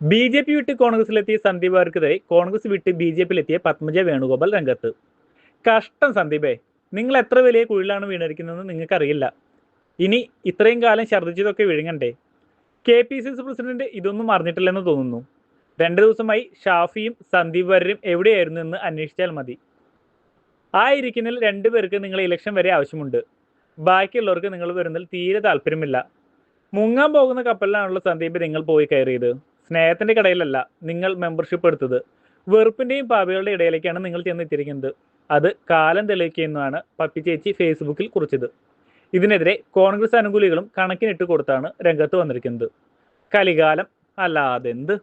B J P വിട്ട് കോൺഗ്രസിലെത്തിയ സന്ദീപ് അവർക്കെതിരെ കോൺഗ്രസ് വിട്ട് ബി ജെ പിയിലെത്തിയ പത്മജ വേണുഗോപാൽ രംഗത്ത്. കഷ്ടം സന്ദീപേ. നിങ്ങൾ എത്ര വലിയ കുഴിലാണ് വീണിരിക്കുന്നതെന്ന് നിങ്ങൾക്കറിയില്ല. ഇനി ഇത്രയും കാലം ഛർദ്ദിച്ചതൊക്കെ വിഴുങ്ങണ്ടേ. K P C C president ഇതൊന്നും അറിഞ്ഞിട്ടില്ലെന്ന് തോന്നുന്നു. രണ്ട് ദിവസമായി ഷാഫിയും സന്ദീപ് വരരും എവിടെയായിരുന്നു എന്ന് അന്വേഷിച്ചാൽ മതി. ആ ഇരിക്കുന്നതിൽ രണ്ടുപേർക്ക് നിങ്ങൾ ഇലക്ഷൻ വരെ ആവശ്യമുണ്ട്. ബാക്കിയുള്ളവർക്ക് നിങ്ങൾ വരുന്നതിൽ തീരെ താല്പര്യമില്ല. മുങ്ങാൻ പോകുന്ന കപ്പലിലാണല്ലോ സന്ദീപ് നിങ്ങൾ പോയി കയറിയത്. സ്നേഹത്തിന്റെ കടയിലല്ല നിങ്ങൾ മെമ്പർഷിപ്പ് എടുത്തത്. വെറുപ്പിന്റെയും പാപികളുടെ ഇടയിലേക്കാണ് നിങ്ങൾ ചെന്നെത്തിയിരിക്കുന്നത്. അത് കാലം തെളിയിക്കുന്നതാണ് പപ്പി ചേച്ചി ഫേസ്ബുക്കിൽ കുറിച്ചത്. ഇതിനെതിരെ കോൺഗ്രസ് അനുകൂലികളും കണക്കിനിട്ട് കൊടുത്താണ് രംഗത്ത് വന്നിരിക്കുന്നത്. കലികാലം അല്ലാതെന്ത്?